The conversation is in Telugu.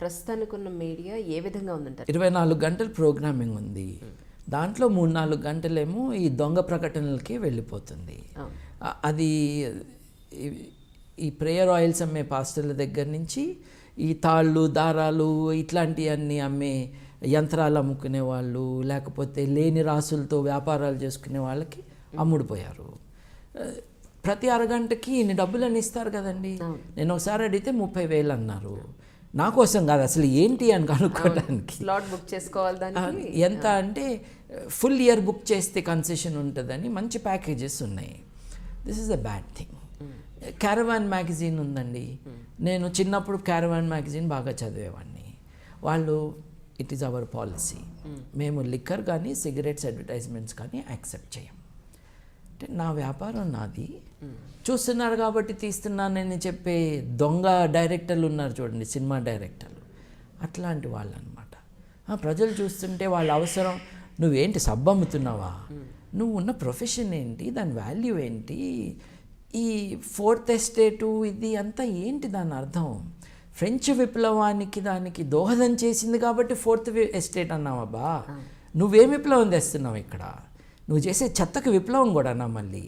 ప్రస్తుతానికి ఉన్న మీడియా ఏ విధంగా ఉందంటారు? ఇరవై నాలుగు గంటలు ప్రోగ్రామింగ్ ఉంది. దాంట్లో మూడు నాలుగు గంటలేమో ఈ దొంగ ప్రకటనలకి వెళ్ళిపోతుంది. అది ఈ- ప్రేయర్ ఆయిల్స్ అమ్మే పాస్టర్ల దగ్గర నుంచి ఈ తాళ్ళు దారాలు ఇట్లాంటివన్నీ అమ్మే యంత్రాలు అమ్ముకునే వాళ్ళు లేకపోతే లేని రాసులతో వ్యాపారాలు చేసుకునే వాళ్ళకి అమ్ముడుపోయారు. ప్రతి అరగంటకి ఇన్ని డబ్బులని ఇస్తారు కదండి. నేను ఒకసారి అడిగితే ముప్పై వేలు అన్నారు. నా కోసం కాదు అసలు ఏంటి అని కనుక్కోవడానికి. స్లాట్ బుక్ చేసుకోవాలి దానికి. ఎంత అంటే ఫుల్ ఇయర్ బుక్ చేస్తే కన్సెషన్ ఉంటుందని మంచి ప్యాకేజెస్ ఉన్నాయి. This is a bad thing Caravan magazine ఉందండి. నేను చిన్నప్పుడు క్యారవాన్ మ్యాగజైన్ బాగా చదివేవాడిని. వాళ్ళు ఇట్ ఈస్ అవర్ పాలసీ మేము లిక్కర్ కానీ సిగరెట్స్ అడ్వర్టైజ్మెంట్స్ కానీ యాక్సెప్ట్ చేయం. అంటే నా వ్యాపారం నాది. చూస్తున్నారు కాబట్టి తీస్తున్నానని చెప్పే దొంగ డైరెక్టర్లు ఉన్నారు చూడండి సినిమా డైరెక్టర్లు. అట్లాంటి వాళ్ళు అనమాట ప్రజలు చూస్తుంటే వాళ్ళ అవసరం నువ్వేంటి సబ్బు అమ్ముతున్నావా నువ్వు ఉన్న ప్రొఫెషన్ ఏంటి? దాని వాల్యూ ఏంటి? ఈ ఫోర్త్ ఎస్టేటు ఇది అంతా ఏంటి దాని అర్థం? ఫ్రెంచ్ విప్లవానికి దానికి దోహదం చేసింది కాబట్టి ఫోర్త్ ఎస్టేట్ అన్నావబ్బా. నువ్వేం విప్లవం తెస్తున్నావు ఇక్కడ? నువ్వు చేసే చెత్తకు విప్లవం కూడా నా మళ్ళీ?